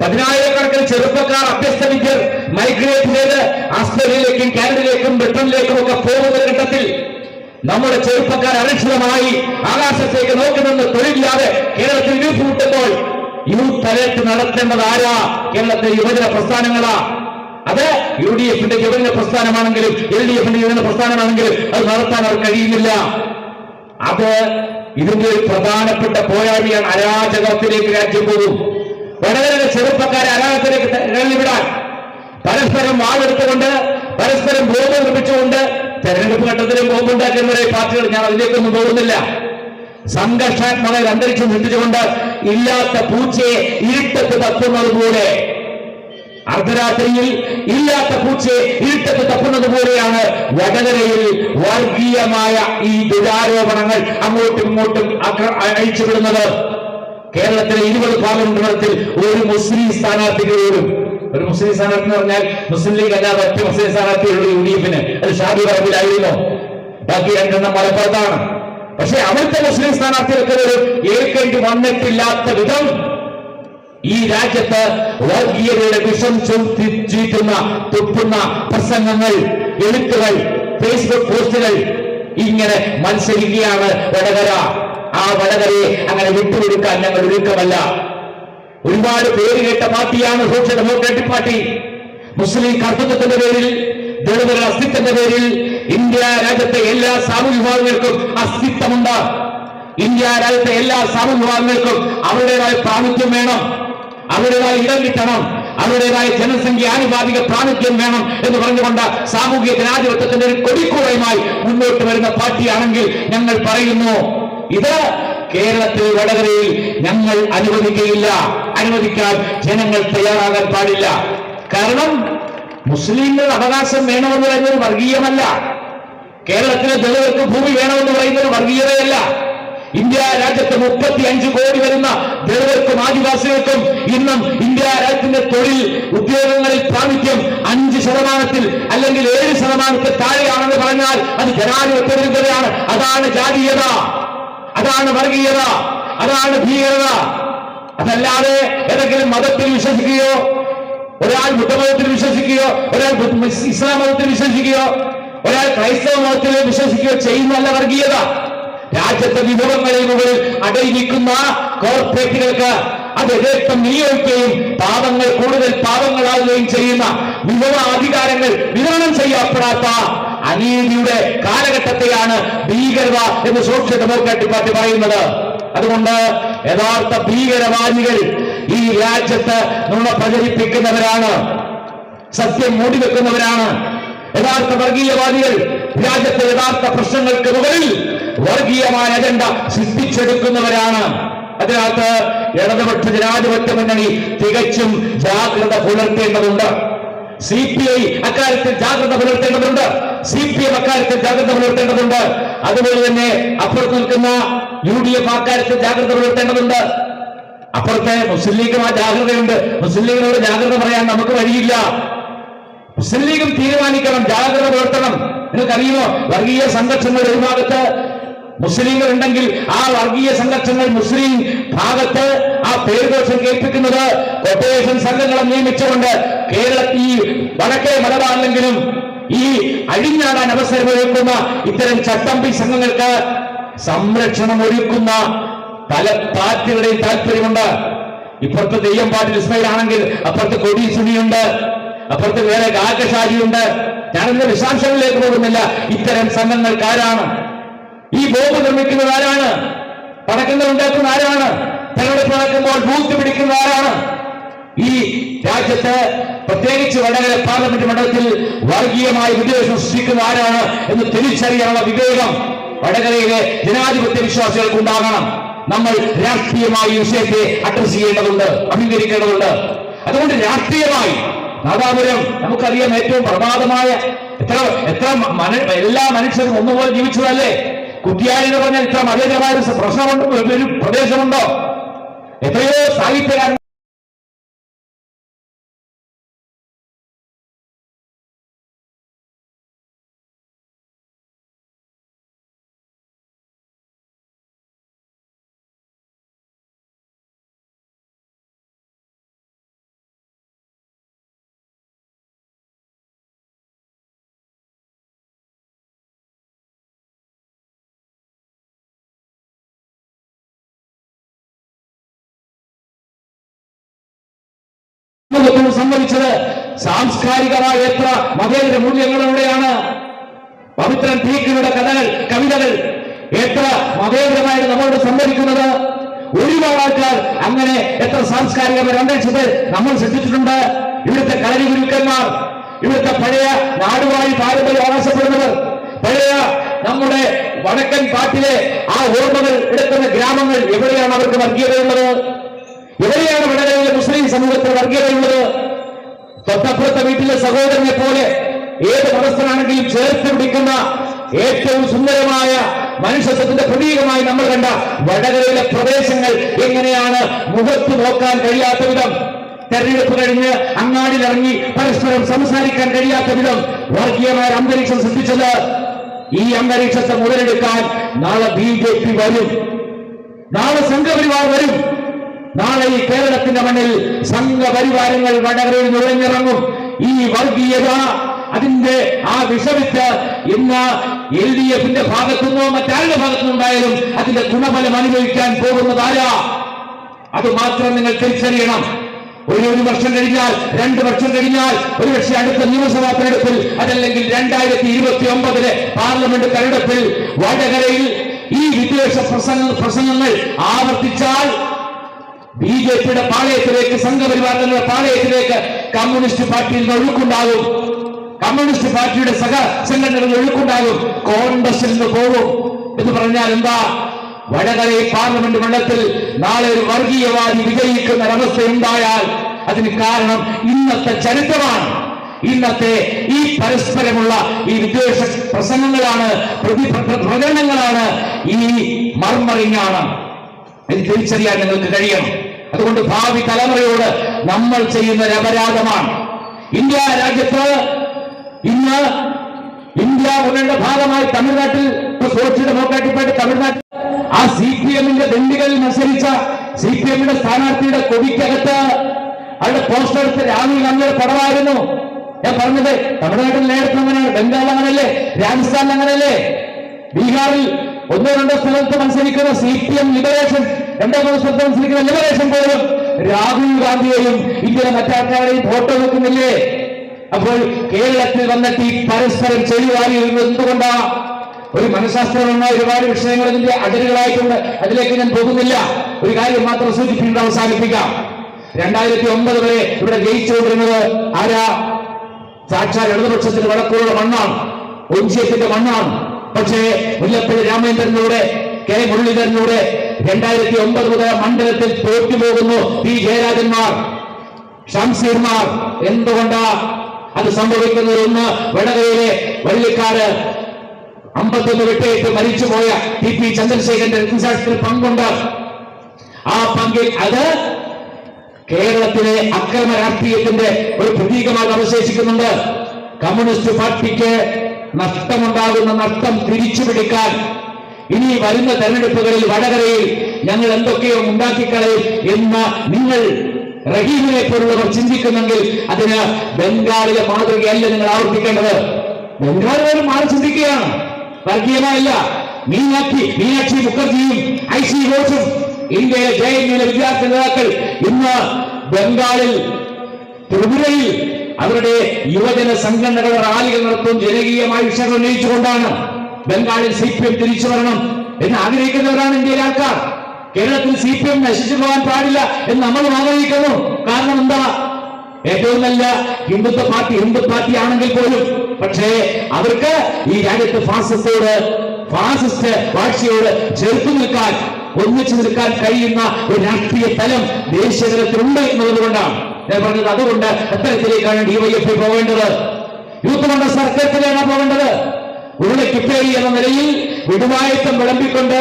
പതിനായിരക്കണക്കിന് ചെറുപ്പക്കാർ അഭ്യസ്ത വിദ്യർ മൈഗ്രേറ്റ് ചെയ്ത് ആസ്ട്രേലിയയിലേക്കും കാനഡയിലേക്കും ബ്രിട്ടനിലേക്കും ഒക്കെ പോകുന്ന ഘട്ടത്തിൽ നമ്മുടെ ചെറുപ്പക്കാർ അരക്ഷിതമായി ആകാശത്തേക്ക് നോക്കുമെന്ന് തൊഴിലില്ലാതെ കേരളത്തിൽ വീർപ്പുമുട്ടുമ്പോൾ യൂത്ത് അലേർട്ട് നടത്തേണ്ടത് ആരാ? കേരളത്തിലെ യുവജന പ്രസ്ഥാനങ്ങളാ. അത് യു ഡി എഫിന്റെ യുവജന പ്രസ്ഥാനമാണെങ്കിലും എൽ ഡി എഫിന്റെ യുവജന പ്രസ്ഥാനമാണെങ്കിലും അത് നടത്താൻ അവർ കഴിയുന്നില്ല. അത് ഇതിന്റെ ഒരു പ്രധാനപ്പെട്ട പോരാളിയാണ് അരാജകത്തിലേക്ക് രാജ്യം പോകും. വടകരയിലെ ചെറുപ്പക്കാരെ അരാജകത്തിലേക്ക് ഇറങ്ങിവിടാൻ പരസ്പരം വാളെടുത്തുകൊണ്ട് പരസ്പരം ബോംബ് നിർമ്മിച്ചുകൊണ്ട് തെരഞ്ഞെടുപ്പ് ഘട്ടത്തിലും ബോംബുണ്ടാക്കുന്നവരെ പാർട്ടികൾ ഞാൻ അതിലേക്കൊന്നും പോകുന്നില്ല. സംഘർഷാത്മക അന്തരീക്ഷം സൃഷ്ടിച്ചുകൊണ്ട് ഇല്ലാത്ത പൂച്ചയെ ഇരുട്ടത്ത് തപ്പുന്നത് പോലെ അർദ്ധരാത്രിയിൽ ഇല്ലാത്ത പൂച്ചയെ ഇരുട്ടത്ത് തപ്പുന്നത് പോലെയാണ് വടകരയിൽ വർഗീയമായ ഈ ദുരാരോപണങ്ങൾ അങ്ങോട്ടും ഇങ്ങോട്ടും അയച്ചുവിടുന്നത് കേരളത്തിലെ ഇരുപത് പാർലമെന്റ് മണ്ഡലത്തിൽ ഒരു മുസ്ലിം സ്ഥാനാർത്ഥിക്ക് പോലും ഒരു മുസ്ലിം സ്ഥാനാർത്ഥി എന്ന് പറഞ്ഞാൽ മുസ്ലിം ലീഗ് അല്ലാതെ ഒറ്റ മുസ്ലിം സ്ഥാനാർത്ഥിയുള്ള യു ഡി എഫിന് അത് ഷാബി പറമ്പിലായിരുന്നു ബാക്കി രണ്ടെണ്ണം മലപ്പുറത്താണ്. പക്ഷെ അവിടുത്തെ മുസ്ലിം സ്ഥാനാർത്ഥികൾക്ക് പോലും ഏൽക്കേണ്ടി വന്നിട്ടില്ലാത്ത വിധം ഈ രാജ്യത്ത് വർഗീയതയുടെ വിഷം ചീറ്റുന്ന തുപ്പുന്ന പ്രസംഗങ്ങൾ എഴുത്തുകൾ ഫേസ്ബുക്ക് പോസ്റ്റുകൾ ഇങ്ങനെ മത്സരിക്കുകയാണ് വടകര. ആ വടകരയെ അങ്ങനെ വിട്ടുകൊടുക്കാൻ ഞങ്ങൾ ഒരുക്കമല്ല. ഒരുപാട് പേര് കേട്ട പാർട്ടിയാണ് സോഷ്യൽ ഡെമോക്രാറ്റിക് പാർട്ടി. മുസ്ലിം കർത്തൃത്വത്തിന്റെ പേരിൽ ദളിതരുടെ അസ്തിത്വത്തിന്റെ പേരിൽ ഇന്ത്യ രാജ്യത്തെ എല്ലാ സാമൂഹ്യ വിഭാഗങ്ങൾക്കും അസ്തിത്വമുണ്ട്. ഇന്ത്യ രാജ്യത്തെ എല്ലാ സാമൂഹ്യ വിഭാഗങ്ങൾക്കും അവരുടേതായ പ്രാമുഖ്യം വേണം. അവരുടേതായ ഇടം കിട്ടണം. അവരുടേതായ ജനസംഖ്യ ആനുപാതിക പ്രാമുഖ്യം വേണം എന്ന് പറഞ്ഞുകൊണ്ട് സാമൂഹിക ജനാധിപത്യത്തിന്റെ ഒരു കൊടിക്കൂറയുമായി മുന്നോട്ട് വരുന്ന പാർട്ടിയാണെങ്കിൽ ഞങ്ങൾ പറയുന്നു ഇത് കേരളത്തിൽ വടകരയിൽ ഞങ്ങൾ അനുവദിക്കുകയില്ല അനുവദിക്കാൻ ജനങ്ങൾ തയ്യാറാകാൻ പാടില്ല. കാരണം മുസ്ലിങ്ങൾ അവകാശം വേണമെന്ന് പറയുന്നത് വർഗീയമല്ല. കേരളത്തിലെ ദളിതർക്ക് ഭൂമി വേണമെന്ന് പറയുന്നത് വർഗീയതയല്ല. ഇന്ത്യ രാജ്യത്ത് മുപ്പത്തി അഞ്ച് കോടി വരുന്ന ദളിതർക്കും ആദിവാസികൾക്കും ഇന്നും ഇന്ത്യ രാജ്യത്തിന്റെ തൊഴിൽ ഉദ്യോഗങ്ങളിൽ പ്രാമുഖ്യം അഞ്ച് ശതമാനത്തിൽ അല്ലെങ്കിൽ ഏഴ് ശതമാനത്തിൽ താഴെയാണെന്ന് പറഞ്ഞാൽ അത് ജനാധിപത്യ വിരുദ്ധതയാണ്. അതാണ് ജാതീയത. അതാണ് വർഗീയത അതാണ് ഭീകരത. അതല്ലാതെ ഏതെങ്കിലും മതത്തിൽ വിശ്വസിക്കുകയോ ഒരാൾ ബുദ്ധമതത്തിൽ വിശ്വസിക്കുകയോ ഒരാൾ ഇസ്ലാം മതത്തിൽ വിശ്വസിക്കുകയോ ഒരാൾ ക്രൈസ്തവ മതത്തിൽ വിശ്വസിക്കുകയോ ചെയ്യുന്നല്ല വർഗീയത. രാജ്യത്തെ വിഭവങ്ങളിൽ മുകളിൽ അടയിരിക്കുന്ന കോർപ്പറേറ്റുകൾക്ക് അത് എതിർത്തം നിയോഗിക്കുകയും പാവങ്ങൾ കൂടുതൽ പാവങ്ങളാവുകയും ചെയ്യുന്ന വിഭവ അധികാരങ്ങൾ വിതരണം ചെയ്യപ്പെടാത്ത അനീതിയുടെ കാലഘട്ടത്തെയാണ് ഭീകരത എന്ന് സോഷ്യൽ ഡെമോക്രാറ്റിക് പാർട്ടി പറയുന്നത്. അതുകൊണ്ട് യഥാർത്ഥ ഭീകരവാദികൾ ഈ രാജ്യത്ത് നുണ പ്രചരിപ്പിക്കുന്നവരാണ് സത്യം മൂടിവെക്കുന്നവരാണ് യഥാർത്ഥ വർഗീയവാദികൾ രാജ്യത്തെ യഥാർത്ഥ പ്രശ്നങ്ങൾക്ക് മുകളിൽ വർഗീയമായ അജണ്ട സൃഷ്ടിച്ചെടുക്കുന്നവരാണ്. അതിനകത്ത് ഇടതുപക്ഷ ജനാധിപത്യ മുന്നണി തികച്ചും ജാഗ്രത പുലർത്തേണ്ടതുണ്ട്. സി പി ഐ അക്കാര്യത്തിൽ ജാഗ്രത പുലർത്തേണ്ടതുണ്ട്. സി പി എം അക്കാര്യത്തിൽ ജാഗ്രത പുലർത്തേണ്ടതുണ്ട്. അതുപോലെ തന്നെ അപ്പുറത്ത് നിൽക്കുന്ന യു ഡി എഫ് അക്കാര്യത്തിൽ ജാഗ്രത പുലർത്തേണ്ടതുണ്ട്. അപ്പുറത്തെ മുസ്ലിം ലീഗും ആ ജാഗ്രതയുണ്ട്. മുസ്ലിം ലീഗിനോട് ജാഗ്രത പറയാൻ നമുക്ക് വഴിയില്ല. മുസ്ലിം ലീഗും തീരുമാനിക്കണം. ജാഗ്രത പുലർത്തണം. നിങ്ങൾക്കറിയുമോ? വർഗീയ സംഘർഷങ്ങൾ ഒരു ഭാഗത്ത് മുസ്ലിങ്ങൾ ഉണ്ടെങ്കിൽ ആ വർഗീയ സംഘർഷങ്ങൾ മുസ്ലിം ഭാഗത്ത് ആ പേരുദോഷം കേൾപ്പിക്കുന്നത് കൊട്ടേഷൻ സംഘങ്ങളെ നിയമിച്ചുകൊണ്ട് കേരളത്തിൽ വടക്കേ മലബാറിലെങ്കിലും ഈ അഴിഞ്ഞാടാൻ അവസരമൊരുക്കുന്ന ഇത്തരം ചട്ടമ്പി സംഘങ്ങൾക്ക് സംരക്ഷണം ഒരുക്കുന്ന പല പാർട്ടികളുടെയും താല്പര്യമുണ്ട്. ഇപ്പുറത്ത് തെയ്യം പാട്ടിൽ ഇസ്മയിൽ ആണെങ്കിൽ അപ്പുറത്ത് കൊടി സുനിയുണ്ട് അപ്പുറത്ത് വേറെ ഗാഗശാലിയുണ്ട്. ഞാനതിന്റെ വിശദാംശങ്ങളിലേക്ക് പോകുന്നില്ല. ഇത്തരം സംഘങ്ങൾക്ക് ആരാണ് ഈ ബോംബ് നിർമ്മിക്കുന്നത് ആരാണ്? പടക്കങ്ങൾ ഉണ്ടാക്കുന്ന ആരാണ്? തെരഞ്ഞെടുപ്പ് നടക്കുമ്പോൾ ബൂത്ത് പിടിക്കുന്ന ആരാണ്? ഈ രാജ്യത്ത് പ്രത്യേകിച്ച് വടകര പാർലമെന്റ് മണ്ഡലത്തിൽ വർഗീയമായി വിദ്വേഷം സൃഷ്ടിക്കുന്ന ആരാണ് എന്ന് തിരിച്ചറിയാനുള്ള വിവേകം വടകരയിലെ ജനാധിപത്യ വിശ്വാസികൾക്ക് ഉണ്ടാകണം. നമ്മൾ രാഷ്ട്രീയമായി വിഷയത്തെ അഡ്രസ് ചെയ്യേണ്ടതുണ്ട് അഭിമുഖീകരിക്കേണ്ടതുണ്ട് അതുകൊണ്ട് രാഷ്ട്രീയമായി നാദാപുരം നമുക്കറിയാം ഏറ്റവും പ്രമാദമായ എത്ര എത്ര എല്ലാ മനുഷ്യരും ഒന്നുപോലെ ജീവിച്ചതല്ലേ? കുട്ടിയായി എന്ന് പറഞ്ഞാൽ ഇത്ര മതേതരമായ ഒരു പ്രശ്നമുണ്ട്? ഒരു പ്രദേശമുണ്ടോ? എത്രയോ സാഹിത്യകാരൻ സമൂഹത്തോട് സംഭവിച്ചത് സാംസ്കാരികമായ എത്ര മതേതര മൂല്യങ്ങളിലൂടെയാണ് പവിത്രൻ തീക്കിയുടെ കഥകൾ കവിതകൾ എത്ര മതേതരമായിട്ട് നമ്മളോട് സംഭവിക്കുന്നത് ഒരുപാട് ആൾക്കാർ അങ്ങനെ എത്ര സാംസ്കാരിക അന്തരീക്ഷത്തിൽ നമ്മൾ ശ്രദ്ധിച്ചിട്ടുണ്ട് ഇവിടുത്തെ കളരി ഗുരുക്കന്മാർ ഇവിടുത്തെ പഴയ നാടുവാഴി പാരമ്പര്യം അവകാശപ്പെടുന്നവർ പഴയ നമ്മുടെ വടക്കൻ പാട്ടിലെ ആ ഓർമ്മകൾ എടുക്കുന്ന ഗ്രാമങ്ങൾ എവിടെയാണ് അവർക്ക് വർഗീയതയുള്ളത് എവിടെയാണ് വടകരയിലെ മുസ്ലിം സമൂഹത്തിൽ വർഗീയതയുള്ളത്? തൊട്ടപ്പുറത്തെ വീട്ടിലെ സഹോദരനെ പോലെ ഏത് മതസ്ഥനാണെങ്കിലും ചേർത്ത് പിടിക്കുന്ന ഏറ്റവും സുന്ദരമായ മനുഷ്യത്വത്തിന്റെ പ്രതീകമായി നമ്മൾ കണ്ട വടകരയിലെ പ്രദേശങ്ങൾ എങ്ങനെയാണ് മുഖത്ത് നോക്കാൻ കഴിയാത്ത വിധം തെരഞ്ഞെടുപ്പ് കഴിഞ്ഞ് അങ്ങാടിയിലിറങ്ങി പരസ്പരം സംസാരിക്കാൻ കഴിയാത്ത വിധം വർഗീയമായ അന്തരീക്ഷം സൃഷ്ടിച്ചത് ഈ അന്തരീക്ഷത്തെ മുതലെടുക്കാൻ നാളെ ബി ജെ പി വരും. നാളെ സംഘപരിവാർ വരും. നാളെ ഈ കേരളത്തിന്റെ മണ്ണിൽ സംഘപരിവാരങ്ങൾ വടകരയിൽ നുഴഞ്ഞിറങ്ങും. ഈ വർഗീയത അതിന്റെ ആ വിഷവിത്ത് ഇന്ന് എൽ ഡി എഫിന്റെ ഭാഗത്തുനിന്നോ മറ്റാരുടെ ഭാഗത്തുനിന്നോ ഉണ്ടായാലും അതിന്റെ ഗുണഫലം അനുഭവിക്കാൻ പോകുന്നതാരാ അത് മാത്രം നിങ്ങൾ തിരിച്ചറിയണം. ഒരു ഒരു വർഷം കഴിഞ്ഞാൽ രണ്ട് വർഷം കഴിഞ്ഞാൽ ഒരു വർഷം അടുത്ത നിയമസഭാ തെരഞ്ഞെടുപ്പിൽ അതല്ലെങ്കിൽ രണ്ടായിരത്തി ഇരുപത്തി ഒമ്പതിലെ പാർലമെന്റ് തെരഞ്ഞെടുപ്പിൽ വടകരയിൽ ഈ വിദ്വേഷ പ്രസംഗ പ്രസംഗങ്ങൾ ആവർത്തിച്ചാൽ ബി ജെ പിയുടെ പാളയത്തിലേക്ക് സംഘപരിവാരങ്ങളുടെ പാളയത്തിലേക്ക് കമ്മ്യൂണിസ്റ്റ് പാർട്ടിയിൽ നിന്ന് ഒഴുക്കുണ്ടാകും. കമ്മ്യൂണിസ്റ്റ് പാർട്ടിയുടെ സഹ സംഘടനകൾ ഒഴുക്കുണ്ടാകും. കോൺഗ്രസിൽ നിന്ന് പോകും. എന്ന് പറഞ്ഞാൽ എന്താ? വടകര പാർലമെന്റ് മണ്ഡലത്തിൽ നാളെ ഒരു വർഗീയവാദി വിജയിക്കുന്ന ഒരവസ്ഥ ഉണ്ടായാൽ അതിന് കാരണം ഇന്നത്തെ ചരിത്രമാണ്. ഇന്നത്തെ ഈ പരസ്പരമുള്ള ഈ വിദ്വേഷ പ്രസംഗങ്ങളാണ് പ്രതി പ്രകടനങ്ങളാണ് ഈ മർമറിങ്ങാണ് ഇത് തിരിച്ചറിയാൻ നിങ്ങൾക്ക് കഴിയണം അതുകൊണ്ട് ഭാവി തലമുറയോട് നമ്മൾ ചെയ്യുന്ന ഒരു അപരാധമാണ്. ഇന്ത്യ രാജ്യത്ത് ഇന്ന് ഇന്ത്യ മുന്നേണ്ട ഭാഗമായി തമിഴ്നാട്ടിൽ സോഷ്യൽ ഡെമോക്രാറ്റിക് പാർട്ടി തമിഴ്നാട്ടിൽ ആ സി പി എമ്മിന്റെ ദണ്ഡികളിൽ മത്സരിച്ച സി പി എമ്മിന്റെ സ്ഥാനാർത്ഥിയുടെ കൊടിക്കകത്ത് അവരുടെ പോസ്റ്റർ എടുത്ത് രാഹുൽ ഗാന്ധിയുടെ പടമായിരുന്നു. ഞാൻ പറഞ്ഞത് തമിഴ്നാട്ടിൽ നേരത്തെ അങ്ങനെയാണ്. ബംഗാൾ അങ്ങനെയല്ലേ? രാജസ്ഥാൻ അങ്ങനെയല്ലേ? ബീഹാറിൽ ഒന്നോ രണ്ടോ സ്ഥലത്ത് മത്സരിക്കുന്ന സി പി എം ലിബറേഷൻ രണ്ടോ മൂന്നോ സ്ഥലത്ത് മത്സരിക്കുന്ന ലിബറേഷൻ പോലും രാഹുൽ ഗാന്ധിയെയും ഇന്ത്യയിലെ മറ്റാൾക്കാരെയും ഫോട്ടോ വെക്കുന്നില്ലേ? അപ്പോൾ കേരളത്തിൽ വന്നിട്ട് ഈ പരസ്പരം ചെളിവാരി എന്തുകൊണ്ടാ? ഒരു മനഃശാസ്ത്രപരമായ ഒരുപാട് വിഷയങ്ങൾ ഇതിന്റെ അതിരുകളായിട്ടുണ്ട്. അതിലേക്ക് ഞാൻ പോകുന്നില്ല. ഒരു കാര്യം മാത്രം സൂചിപ്പിച്ചിട്ട് അവസാനിപ്പിക്കാം. രണ്ടായിരത്തി ഒമ്പത് വരെ ഇവിടെ ജയിച്ചുകൊണ്ടിരുന്നത് ആരാ? സാക്ഷാൽ ഇടതുപക്ഷത്തിന്റെ വടക്കുള്ള മണ്ണാണ്. ഒഞ്ചിയത്തിന്റെ മണ്ണാണ്. പക്ഷേ മുല്ലപ്പള്ളി രാമേന്ദ്രനിലൂടെ കെ മുരളീധരനിലൂടെ രണ്ടായിരത്തി ഒമ്പത് മുതൽ മണ്ഡലത്തിൽ തോറ്റുപോകുന്നു പി ജയരാജന്മാർ ഷംസീർമാർ എന്തുകൊണ്ടാ അത് സംഭവിക്കുന്നത് ഒന്ന് വടകരയിലെ വള്ളിക്കാട് അമ്പത്തൊന്ന് വിട്ടേറ്റ് മരിച്ചുപോയ ടി പി ചന്ദ്രശേഖരന്റെ രക്തസാക്ഷിയിൽ പങ്കുണ്ട്. ആ പങ്കിൽ അത് കേരളത്തിലെ അക്രമ രാഷ്ട്രീയത്തിന്റെ ഒരു പ്രതീകമായി അവശേഷിക്കുന്നുണ്ട്. കമ്മ്യൂണിസ്റ്റ് പാർട്ടിക്ക് നഷ്ടമുണ്ടാകുന്ന നഷ്ടം തിരിച്ചുപിടിക്കാൻ. ഇനി വരുന്ന തെരഞ്ഞെടുപ്പുകളിൽ വടകരയിൽ ഞങ്ങൾ എന്തൊക്കെയോ ഉണ്ടാക്കിക്കളയും എന്ന നിങ്ങൾ റഹീമിനെ പോലുള്ളവർ ചിന്തിക്കുന്നെങ്കിൽ അതിന് ബംഗാളിലെ മാതൃകയല്ല നിങ്ങൾ ആവർത്തിക്കേണ്ടത്. ബംഗാളുകാരും മാറി ചിന്തിക്കുകയാണ്. വർഗീയമായല്ല. മീനാക്ഷി മീനാക്ഷി മുഖർജിയും ഐ സി ഘോഷും ഇന്ത്യയിലെ ജെ എൻ യുവിലെ വിദ്യാർത്ഥി നേതാക്കൾ ഇന്ന് ബംഗാളിൽ ത്രിപുരയിൽ അവരുടെ യുവജന സംഘടനകൾ റാലികൾ നടത്തും ജനകീയമായ വിഷയങ്ങൾ ഉന്നയിച്ചുകൊണ്ടാണ് ബംഗാളിൽ സി പി എം തിരിച്ചു വരണം എന്ന് ആഗ്രഹിക്കുന്നവരാണ് ഇന്ത്യയിലെ ആൾക്കാർ. കേരളത്തിൽ സി പി എം നശിച്ചു പോകാൻ പാടില്ല എന്ന് നമ്മളും ആഗ്രഹിക്കുന്നു. കാരണം എന്താ? ഏറ്റവും നല്ല ഹിന്ദുത്വ പാർട്ടി ഹിന്ദു പാർട്ടി ആണെങ്കിൽ പോലും പക്ഷേ അവർക്ക് ഈ രാജ്യത്ത് ഫാസിസ്റ്റോട് ഫാസിസ്റ്റ് വാഴ്ചയോട് ചെറുത്തു നിൽക്കാൻ ഒന്നിച്ചു നിൽക്കാൻ കഴിയുന്ന ഒരു രാഷ്ട്രീയ തലം ദേശീയ തലത്തിലുണ്ട് എന്നുള്ളത് ഞാൻ പറഞ്ഞത് അതുകൊണ്ട് അത്തരത്തിലേക്കാണ് ഡിവൈഎഫ്ഐ പോകേണ്ടത്. യൂത്ത് കോൺഗ്രസ് സർക്കാരത്തിലാണ് പോകേണ്ടത്. ഉരുള കിട്ടേരി എന്ന നിലയിൽ വിടുവായത്വം വിളമ്പിക്കൊണ്ട്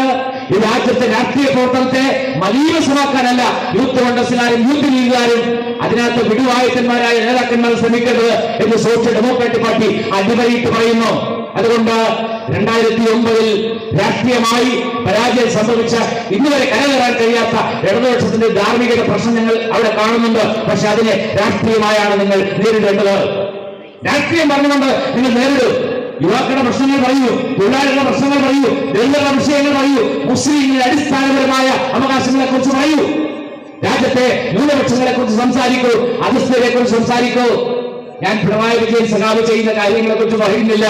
ഈ രാജ്യത്തെ രാഷ്ട്രീയ പ്രവർത്തനത്തെ മലീനസമാക്കാനല്ല യൂത്ത് കോൺഗ്രസിലാരും യൂത്ത് ലീഗുകാരും അതിനകത്ത് വിടുവായത്തന്മാരായ നേതാക്കന്മാർ ശ്രമിക്കേണ്ടത് എന്ന് സോഷ്യൽ ഡെമോക്രാറ്റിക് പാർട്ടി അടിവരയിട്ട് പറയുന്നു. അതുകൊണ്ട് രണ്ടായിരത്തി ഒമ്പതിൽ രാഷ്ട്രീയമായി പരാജയം സംഭവിച്ച ഇന്നുവരെ കരകയറാൻ കഴിയാത്ത ഇടതുപക്ഷത്തിന്റെ ധാർമ്മികത പ്രശ്നം ഞങ്ങൾ അവിടെ കാണുന്നുണ്ട്. പക്ഷെ അതിനെ രാഷ്ട്രീയമായാണ് നിങ്ങൾ നേരിടേണ്ടത്. രാഷ്ട്രീയം പറഞ്ഞുകൊണ്ട് നിങ്ങൾ നേരിടും. യുവാക്കളുടെ പ്രശ്നങ്ങൾ പറയൂ തൊഴിലാളികളുടെ പ്രശ്നങ്ങൾ പറയൂ ദളിതരുടെ വിഷയങ്ങൾ പറയൂ മുസ്ലിങ്ങളുടെ അടിസ്ഥാനപരമായ അവകാശങ്ങളെ കുറിച്ച് പറയൂ. രാജ്യത്തെ ന്യൂനപക്ഷങ്ങളെ കുറിച്ച് സംസാരിക്കൂ അധിസ്ഥരെ കുറിച്ച് സംസാരിക്കൂ. ഞാൻ പിണറായി വിജയൻ സഖാവ് ചെയ്യുന്ന കാര്യങ്ങളെ കുറിച്ച് പറയുന്നില്ല.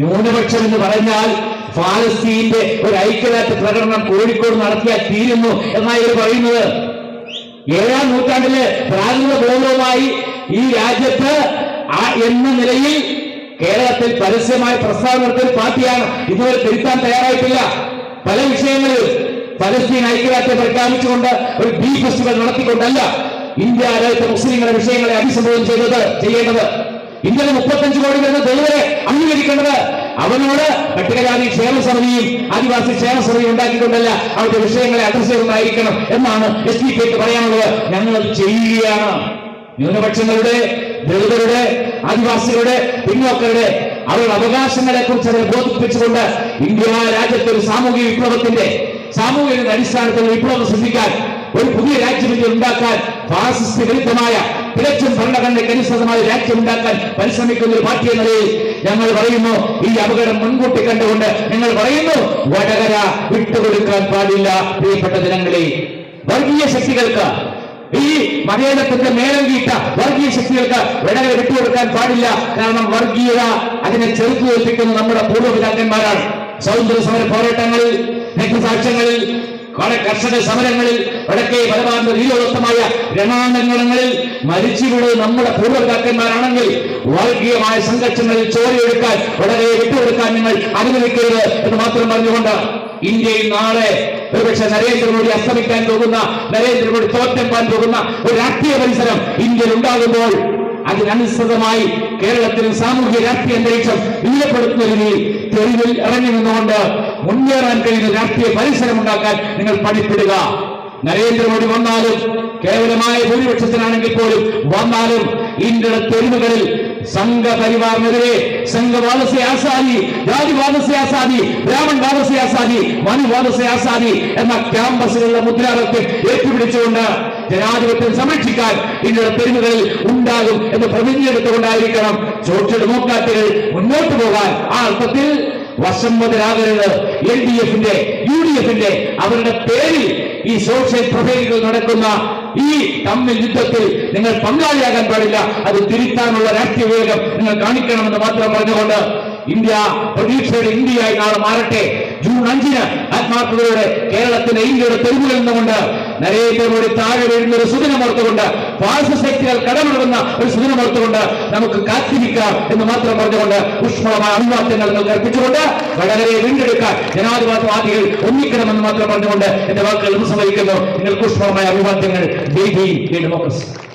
ന്യൂനപക്ഷം എന്ന് പറഞ്ഞാൽ ഫാലസ്തീന്റെ ഒരു ഐക്യദാർഢ്യ പ്രകടനം കോഴിക്കോട് നടത്തിയാൽ തീരുന്നു എന്നാണ് ഇവർ പറയുന്നത്. ഏഴാം നൂറ്റാണ്ടിൽ പ്രാഥമിക ബോധവുമായി ഈ രാജ്യത്ത് എന്ന നിലയിൽ കേരളത്തിൽ പരസ്യമായ പ്രസ്താവന നടത്തിയ പാർട്ടിയാണ്. ഇതുവരെ തിരുത്താൻ തയ്യാറായിട്ടില്ല. പല വിഷയങ്ങളിൽ പലസ്തീൻ ഐക്യദാർഢ്യം പ്രഖ്യാപിച്ചുകൊണ്ട് ഒരു ബി ഫെസ്റ്റിവൽ നടത്തിക്കൊണ്ടല്ല ഇന്ത്യ രാജ്യത്തെ മുസ്ലിങ്ങളുടെ വിഷയങ്ങളെ അഭിസംബോധന ചെയ്തത് ചെയ്യേണ്ടത്. ഇന്ത്യയിലെ മുപ്പത്തഞ്ച് കോടി വരുന്ന ദൈവരെ അംഗീകരിക്കേണ്ടത് അവനോട് പട്ടികജാതി ക്ഷേമ സമിതിയും ആദിവാസി ക്ഷേമ സമിതിയും ഉണ്ടാക്കിക്കൊണ്ടല്ല അവരുടെ വിഷയങ്ങളെ അഡ്രസ് ചെയ്യുന്നതായിരിക്കണം എന്നാണ് എസ് ഡി പിക്ക് പറയാനുള്ളത്. ഞങ്ങൾ ചെയ്യുകയാണ്. ന്യൂനപക്ഷങ്ങളുടെ ദളിതരുടെ ആദിവാസികളുടെ പിന്നോക്കരുടെ അവരുടെ അവകാശങ്ങളെ കുറിച്ച് അവരെ ബോധിപ്പിച്ചുകൊണ്ട് ഇന്ത്യ രാജ്യത്തെ ഒരു സാമൂഹിക വിപ്ലവത്തിന്റെ സാമൂഹിക അടിസ്ഥാനത്തിൽ വിപ്ലവം സൃഷ്ടിക്കാൻ ഒരു പുതിയ രാജ്യം ഉണ്ടാക്കാൻ ഫാസിസ്റ്റ് വിരുദ്ധമായ തികച്ചും ഭരണഘടനയ്ക്ക് അനുസൃതമായ രാജ്യം ഉണ്ടാക്കാൻ പരിശ്രമിക്കുന്ന ഒരു പാർട്ടി എന്ന നിലയിൽ ഞങ്ങൾ പറയുന്നു ഈ അപകടം മുൻകൂട്ടി കണ്ടുകൊണ്ട് ഞങ്ങൾ പറയുന്നു വടകര വിട്ടുകൊടുക്കാൻ പാടില്ല പ്രിയപ്പെട്ട ജനങ്ങളെ. വർഗീയ ശക്തികൾക്ക് ഈ മലയാളത്തിന്റെ മേലം കീട്ട വർഗീയ ശക്തികൾക്ക് വിടകൾ വിട്ടുകൊടുക്കാൻ പാടില്ല. കാരണം വർഗീയത അതിനെ ചെറുത്തു നമ്മുടെ പൂർവപിതാക്കന്മാരാണ്. സ്വാതന്ത്ര്യ സമര പോരാട്ടങ്ങളിൽ രക്തസാക്ഷ്യങ്ങളിൽ കുറെ കർഷക സമരങ്ങളിൽ വടക്കേ പരമാർത്ഥ വീരോത്തമായ രണാനങ്ങളിൽ മരിച്ചുവിടുന്നത് നമ്മുടെ പൂർവപിതാക്കന്മാരാണെങ്കിൽ വർഗീയമായ സംഘർഷങ്ങളിൽ ചോരയെടുക്കാൻ വളരെ വിട്ടുകൊടുക്കാൻ നിങ്ങൾ അനുവദിക്കരുത് എന്ന് മാത്രം പറഞ്ഞുകൊണ്ട് ഇന്ത്യയിൽ നാളെ ഒരുപക്ഷെ നരേന്ദ്രമോദി അസ്തമിക്കാൻ പോകുന്ന നരേന്ദ്രമോദി തോറ്റം പോകുന്ന ഒരു രാഷ്ട്രീയ പരിസരം ഇന്ത്യയിൽ ഉണ്ടാകുമ്പോൾ അതിനനുസൃതമായി കേരളത്തിൽ സാമൂഹ്യ രാഷ്ട്രീയ അന്തരീക്ഷം ഇല്ലപ്പെടുത്തുന്ന രീതിയിൽ തെരുവിൽ ഇറങ്ങി നിന്നുകൊണ്ട് മുന്നേറാൻ കഴിയുന്ന രാഷ്ട്രീയ പരിസരം ഉണ്ടാക്കാൻ നിങ്ങൾ പഠിപ്പിടുക. നരേന്ദ്രമോദി വന്നാലും കേവലമായ ഭൂരിപക്ഷത്തിനാണെങ്കിൽ പോലും വന്നാലും ഇന്ത്യയുടെ തെരുവുകളിൽ സംഘപരിവാറിനെതിരെ സംഘ സെ ആസാദി ജാതിവാദ സെ ആസാദി ബ്രാഹ്മൺ വാദസെ ആസാദി മനുവാദ സെ ആസാദി എന്ന ക്യാമ്പസുകളിലെ മുദ്രാവാക്യം ഏറ്റുപിടിച്ചുകൊണ്ട് ജനാധിപത്യം സംരക്ഷിക്കാൻ ഇന്ത്യയുടെ തെരുവുകളിൽ ഉണ്ടാകും എന്ന് പ്രതിജ്ഞയെടുത്തുകൊണ്ടായിരിക്കണം സോഷ്യൽ ഡെമോക്രാറ്റുകൾ മുന്നോട്ട് പോകാൻ. ആ അർത്ഥത്തിൽ വസമ്മതരാകരുത് എൽ ഡി എഫിന്റെ യു ഡി എഫിന്റെ അവരുടെ പേരിൽ ഈ സോഷ്യൽ പ്രൊഫൈലുകൾ നടക്കുന്ന ഈ തമ്മിൽ യുദ്ധത്തിൽ നിങ്ങൾ പങ്കാളിയാകാൻ പാടില്ല. അത് തിരുത്താനുള്ള രാഷ്ട്രീയ വേഗം നിങ്ങൾ കാണിക്കണമെന്ന് മാത്രം പറഞ്ഞുകൊണ്ട് ഇന്ത്യ പ്രതീക്ഷയുടെ ഇന്ത്യയായി നാളെ മാറട്ടെ. ജൂൺ അഞ്ചിന് ആത്മാർത്ഥതയോടെ കേരളത്തിന്റെ ഇന്ത്യയുടെ തെരുവിൽ നിന്നുകൊണ്ട് നരേന്ദ്രമോദി താഴെ വീഴുന്ന ഒരു സുദിനമോർത്തുകൊണ്ട് ഫാസിസ്റ്റ് ശക്തികൾ കടമെടുക്കുന്ന ഒരു സുദിനമോർത്തുകൊണ്ട് നമുക്ക് കാത്തിരിക്കാം എന്ന് മാത്രം പറഞ്ഞുകൊണ്ട് ഊഷ്മളമായ അഭിവാദ്യങ്ങൾ നിങ്ങൾക്ക് അർപ്പിച്ചുകൊണ്ട് വടകരയെ വീണ്ടെടുക്കാൻ ജനാധിപത്യവാദികൾ ഒന്നിക്കണമെന്ന് മാത്രം പറഞ്ഞുകൊണ്ട് എന്റെ വാക്കുകൾ ഉപസംഹരിക്കുന്നു. നിങ്ങൾക്ക് ഊഷ്മളമായ അഭിവാദ്യങ്ങൾ. ഡെമോക്രസി.